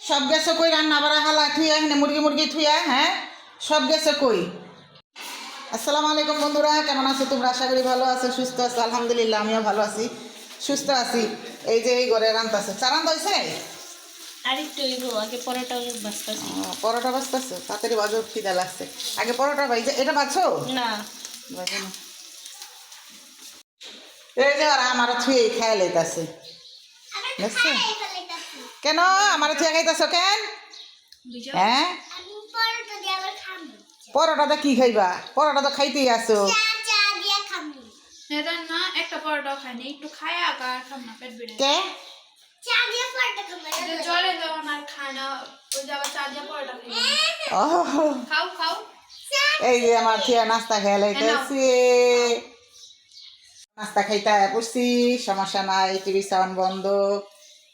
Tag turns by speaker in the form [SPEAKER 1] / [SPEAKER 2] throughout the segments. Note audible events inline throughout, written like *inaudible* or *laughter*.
[SPEAKER 1] সব গেছে কই? রান্না বাড়া হালা থুইয়া এখানে মুরগি মুরগি থুইয়া হ্যাঁ? সব গেছে কই? আসসালামু আলাইকুম বন্ধুরা কেমন আছো তোমরা? আশা করি ভালো আছো সুস্থ আছো আলহামদুলিল্লাহ আমিও ভালো আছি সুস্থ আছি। এই যে এই ঘরে দইছে
[SPEAKER 2] আর একটু হইব আগে পরোটা
[SPEAKER 1] বাজতেছে তাড়াতাড়ি বাজো খিদা লাগছে। আগে পরোটা ভাইজে এটা বাছো?
[SPEAKER 2] না।
[SPEAKER 1] এই যে আর আমার থুয়ে খেয়ে লইতাছে। দেখছ? কেন? আমার থুয়ে খাইতাছো কেন? হ্যাঁ? পরোটাটা কি খাইবা? পরোটা তো খাইতেই আসো
[SPEAKER 3] একটা খাইনি একটু খায় খাম না পেট বেড়ে
[SPEAKER 1] কে?
[SPEAKER 3] খাও
[SPEAKER 1] এই যে আমার থিয়া নাস্তা খেয়ে লাইতেছি। নাস্তা খাইতে পড়ছি সমস্যা নাই টিভি সাউন্ড বন্ধ।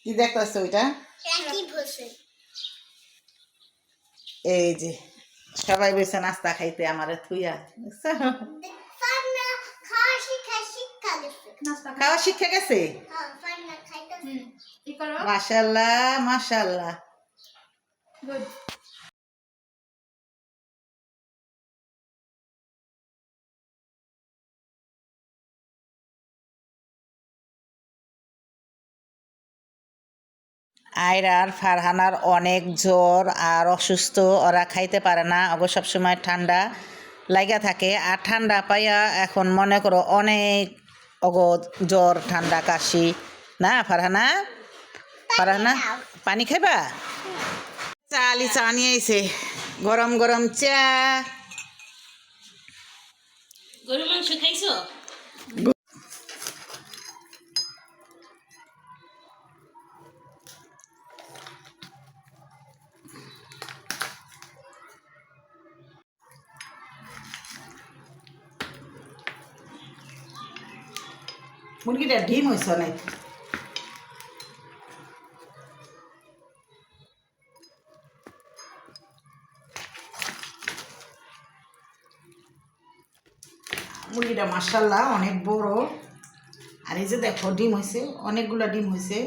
[SPEAKER 1] কি দেখতেছো ওইটা? এই যে সবাই বসে নাস্তা খাইতে আমার থুইয়া খাওয়া শিক্ষা গেছে।
[SPEAKER 3] মাসাল্লাহ কি
[SPEAKER 1] আয়রার ফারহানার অনেক জ্বর আর অসুস্থ, ওরা খাইতে পারে না। অগ সবসময় ঠান্ডা লাগা থাকে। আর ঠান্ডা পাইয়া এখন মনে করো অনেক অগ জ্বর, ঠান্ডা, কাশি। না, ফারহানা? ফারহানা, পানি খাইবা? চা আলি, চা নিয়ে আইছে। গরম গরম চা।
[SPEAKER 2] গরু মাংস খাইছো?
[SPEAKER 1] মুরগিটা ডিম হয়েছে অনেক। মুরগিটা মার্শাল্লাহ অনেক বড়। আর এই যে দেখো, ডিম হয়েছে অনেকগুলো ডিম হয়েছে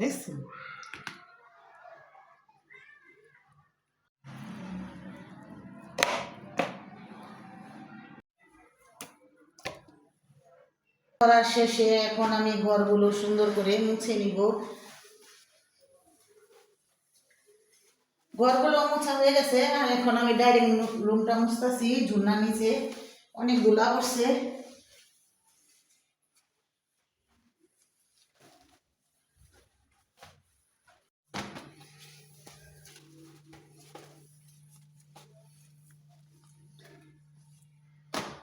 [SPEAKER 1] দেখছেন? করার শেষে এখন আমি ঘরগুলো সুন্দর করে মুছে নিব। ঘরগুলো মোছা হয়ে গেছে, আর এখন আমি ডাইনিং রুমটা মুছতেছি, ঝুলনা নিচে অনেক ধুলা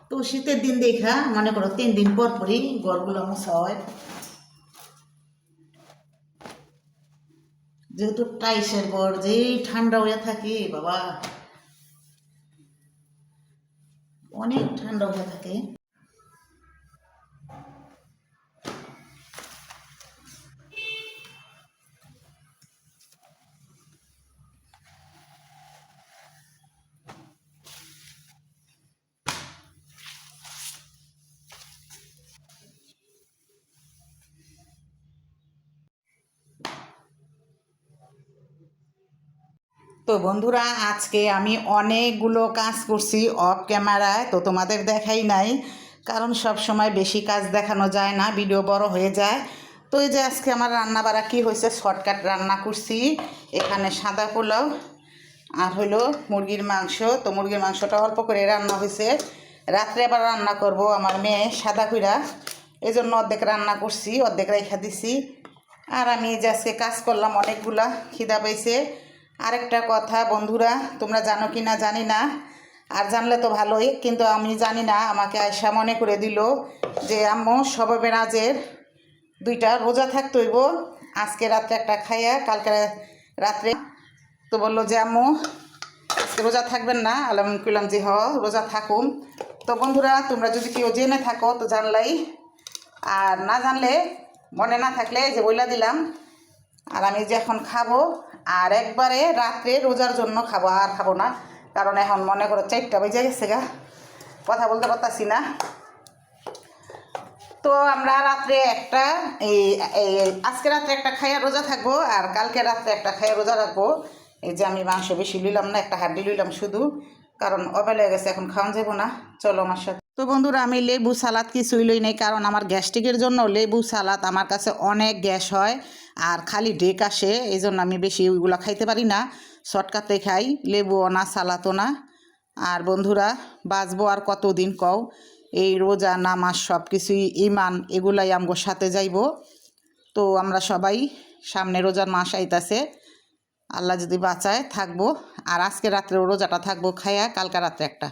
[SPEAKER 1] তো শীতের দিন দেখা, মনে করো তিন দিন পর পরই ঘরগুলো মোছা হয়। যেহেতু টাইসের ঘর, যেই ঠান্ডা হয়ে থাকে, বাবা। অনেক ঠান্ডা হয়ে থাকে। তো বন্ধুরা, আজকে আমি অনেকগুলো কাজ করছি অফ ক্যামেরায় তো তোমাদের দেখাই নাই, কারণ সব সময় বেশি কাজ দেখানো যায় না, ভিডিও বড় হয়ে যায়। তো এই যে আজকে আমার রান্না বাড়া কী হয়েছে শর্টকাট রান্না করছি, এখানে সাদা পোলাও আর হলো মুরগির মাংস। তো মুরগির মাংসটা অল্প করে রান্না হয়েছে। রাত্রে আবার রান্না করব আমার মেয়ে, সাদা কইরা। এই জন্য অর্ধেক রান্না করছি, অর্ধেক রেখা দিছি। আর আমি যে আজকে কাজ করলাম অনেকগুলা, খিদা পাইছে। আরেকটা কথা বন্ধুরা, তোমরা জানো কি না জানি না, আর জানলে তো ভালোই, কিন্তু আমি জানি না, আমাকে আয়সা মনে করে দিল যে, আম্মু, সবে বেনাজের দুইটা রোজা থাকতে হইব, আজকে রাত্রে একটা খাইয়া, কালকে রাত্রে তো বলল যে, আম্মু, আজকে রোজা থাকবেন না, আলাম কইলাম যে হ, রোজা থাকুম। তো বন্ধুরা, তোমরা যদি কেউ জেনে থাকো, তো জানলাই। আর না জানলে, মনে না থাকলে যে বইলা দিলাম, আর আমি যে এখন খাব আর একবারে রাত্রে রোজার জন্য খাব, আর খাব না। কারণ এখন মনে করো চারটা বেজে গেছে গা। কথা বলতে পারতাছি না। তো আমরা রাত্রে একটা, এই আজকে রাত্রে একটা খাইয়া রোজা থাকব, আর কালকে রাত্রে একটা খাইয়া রোজা রাখব। এই যে আমি মাংস বেশি লইলাম না, একটা হাড্ডি লইলাম শুধু। কারণ অবেলা হয়ে গেছে, এখন খাওয়া যাব না। চলো আমার সাথে। তো বন্ধুরা, আমি লেবু সালাদ কিছুই লই নেই, কারণ আমার গ্যাস্ট্রিকের জন্য লেবু সালাদ আমার কাছে অনেক গ্যাস হয় আর খালি ডেক আসে এই জন্য আমি বেশি ওইগুলো খাইতে পারি না। শর্টকাটে খাই লেবুও না সালাদও না। আর বন্ধুরা, বাঁচবো আর কতদিন কও? এই রোজা, নামাজ সব কিছুই ইমান এগুলাই আমগোর সাথে যাইব। তো আমরা সবাই সামনে রোজার মাস আইতাছে, আল্লাহ যদি বাঁচায় থাকব। আর আজকে রাত্রে রোজাটা থাকব খাইয়া কালকা রাত্রে একটা।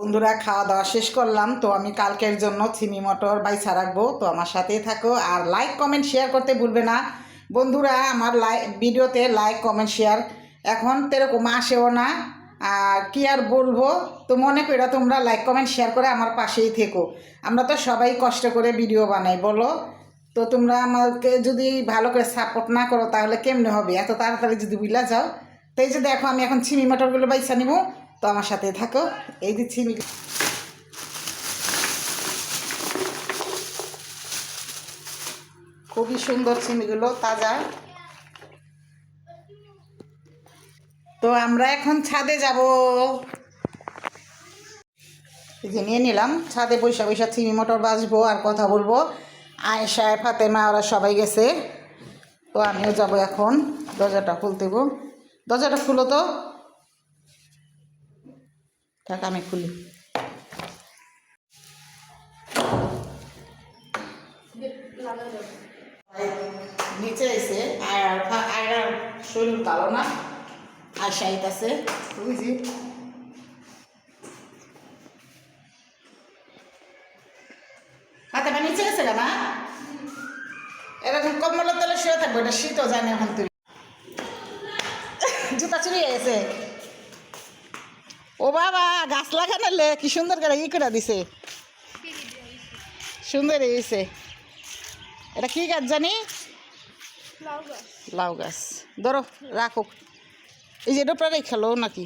[SPEAKER 1] বন্ধুরা, খাওয়া দাওয়া শেষ করলাম। তো আমি কালকের জন্য চিনি মটর বাইসা রাখব। তো আমার সাথেই থাকো আর লাইক কমেন্ট শেয়ার করতে ভুলবে না। বন্ধুরা, আমার লাইক ভিডিওতে লাইক কমেন্ট শেয়ার এখন তেরকম আসেও না। আর কি আর বলব? তো মনে করো তোমরা লাইক কমেন্ট শেয়ার করে আমার পাশেই থেকো। আমরা তো সবাই কষ্ট করে ভিডিও বানাই, বলো? তো তোমরা আমাকে যদি ভালো করে সাপোর্ট না করো, তাহলে কেমনে হবে? এত তাড়াতাড়ি যদি বুঝলা যাও। তো এই যে দেখো, আমি এখন চিনি মটরগুলো বাইসা নিব। তো আমার সাথে থাকো। এই চিনি খুবই সুন্দর চিনিগুলো তাজা। তো আমরা এখন ছাদে যাব। যে নিয়ে নিলাম, ছাদে বৈশা বৈশা চিনি মোটর বাসবো আর কথা বলব। আয়েশা, ফাতেমা, ওরা সবাই গেছে। তো আমিও যাব এখন, দরজাটা খুলতে গো। দরজাটা খুলো তো। থাক আমি খুলি। নিচে এসে আয়ার আয়ার শরীর ভালো না? আর সাইত আছে। বুঝি নিচে গেছে না কম্বলের তলে শুয়ে থাকব, এটা শীতও জানে এখন জুতা চুরি গেছে। ও বাবা গাছ লাগানোলে কি সুন্দর করে ই করে দিছে। সুন্দর হয়েছে এটা কি গাছ জানি? লাউ গাছ। ধরো রাখো। এই যে ডোপটা খেলো নাকি?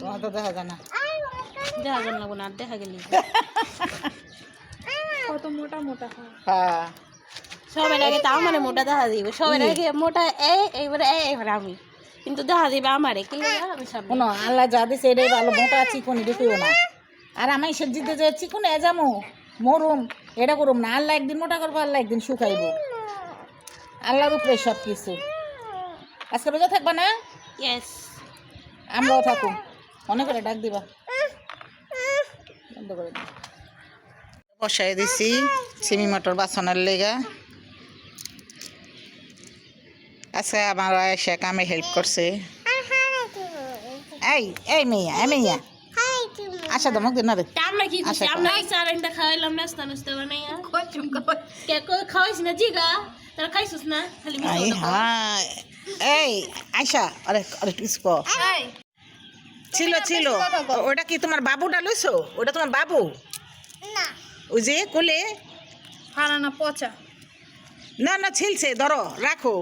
[SPEAKER 1] তোমার তো দেখা যায় না।
[SPEAKER 2] দেখা গেল না আর দেখা গেলি।
[SPEAKER 3] কত মোটা মোটা হ্যাঁ।
[SPEAKER 2] সবাই আগে তো আমার মোটা দেখা দিবে সবাই আগে মোটা এ এইবারে এ এবারে আমি। কিন্তু দেখা দিবে আমারে কি লাগে? আমি সামনে।
[SPEAKER 1] কোনো আল্লাহ যা দিছে এটাই ভালো মোটা চিকনি দেখিও না। আর আমি সবজিতে যে চিকনে যামো মরুম এটা করুম না। আল্লাহ একদিন মোটা করব আল্লাহ একদিন শুকাইব। আল্লাহর উপরে সব কিছু আজকে রোজা থাকবা না?
[SPEAKER 2] ইয়েস
[SPEAKER 1] আমরাও থাকুম। মনে করে ডাক দিবা। বন্ধ করে বসাই দিছি সিমি মটর বাসনের লেগা। আচ্ছা আমার এসে কামে হেল্প করছে। এই এই মেয়া এই মেয়া। আচ্ছা দমক দিন না রে
[SPEAKER 2] আমরা কি করছি?
[SPEAKER 1] আশা কর।
[SPEAKER 2] আমরা এই চারানটা খাওয়াইলাম নাস্তা নাস্তা বানাইয়া। কে কই খাওয়াইছ না জিগা? তারা খাইছিস না? খালি
[SPEAKER 1] হ্যাঁ। এই আরে আরে কিছু কও। ছিল ছিল। ওটা কি তোমার বাবুটা লইছো? ওটা তোমার বাবু? ওই যে কোলে?
[SPEAKER 3] হারানা পচা।
[SPEAKER 1] না না ছিলছে ধরো রাখো।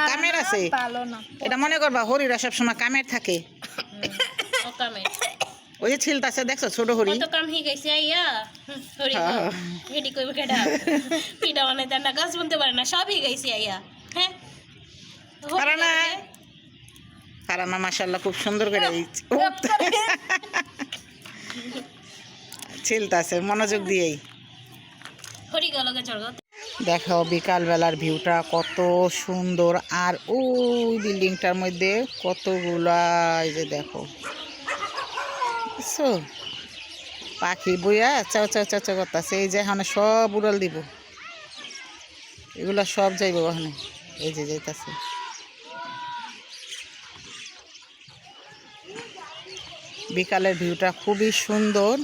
[SPEAKER 1] কামের আছে? এটা মনে করবা হরিরা সবসময় কামের থাকে। ওই যে ছিলতাছে দেখছ ছোট হরি?
[SPEAKER 2] কত কাম গেছে আইয়া? হরি
[SPEAKER 1] হ্যাঁ।
[SPEAKER 2] হেডি কইবে কেডা পিঠা বানাইতে না গাছ বলতে পারে না সব হয়ে গেছে আইয়া। হ্যাঁ?
[SPEAKER 1] পারে না। খুব সুন্দর করে *laughs* ছিলতাছে মনোযোগ দিয়েই।
[SPEAKER 2] হরি
[SPEAKER 1] দেখো বিকালবেলার ভিউটা, কত সুন্দর। আর ওই বিল্ডিংটার মধ্যে কতগুলা এই যে দেখো। পাখি বইয়া চাও চাও চাও চাও করতেছে। এই যে এখানে সব উড়াল দিব। এগুলা সব যাইব ওখানে। এই যে যাইতাছে। বিকালের ভিউটা খুবই সুন্দর।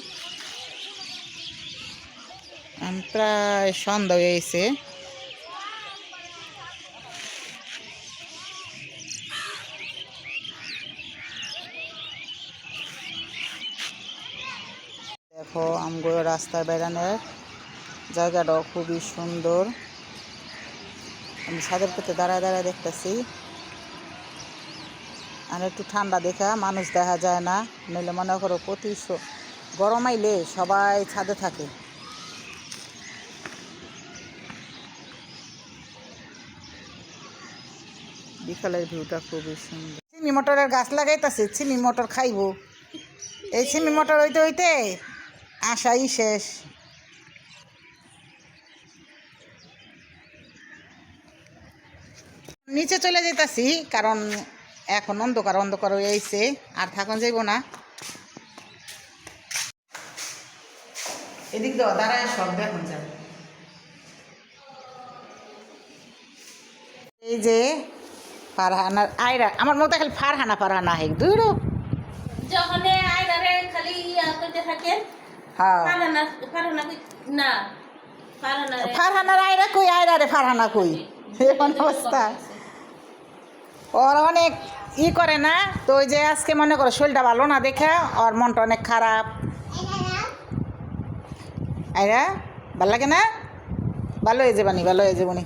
[SPEAKER 1] প্রায় সন্ধ্যা হয়ে গেছে। দেখো, আমগুলো রাস্তায় বেড়ানোর জায়গাটাও খুবই সুন্দর। আমি ছাদের পেতে দাঁড়ায় দাঁড়ায় দেখতেছি। আর একটু ঠান্ডা দেখা, মানুষ দেখা যায় না। নইলে মনে করো প্রতি গরম আইলে সবাই ছাদে থাকে। বিকালের ভিউটা খুবই সুন্দর। চিনি মটরের গাছ লাগাইতেছে, চিনি মটর খাইবো। এই চিনি মটর হইতে হইতে আশাই শেষ। নিচে চলে যেতেছি কারণ এখন অন্ধকার অন্ধকার হয়ে আইছে, আর থাকুন যাইব না। এদিক দাও, দাঁড়ায় সব দেখুন যাবে এই যে ফারহানার আয়রা আমার মতো খালি ফারহানা ফারহানা হেক দূর
[SPEAKER 2] যখন আয়নারে খালি ইয়া করতে থাকে
[SPEAKER 1] হ্যাঁ।
[SPEAKER 2] ফারানা কই না
[SPEAKER 1] ফারহানার। আয়রা কই আয়রা রে ফারহানা কই? এমন অবস্থা। ওর অনেক ই করে না তো ওই যে আজকে মনে করো শরীরটা ভালো না দেখে ওর মনটা অনেক খারাপ। আয়রা ভালো লাগে না? ভালো হয়ে যাবানি ভালো হয়ে যাবনি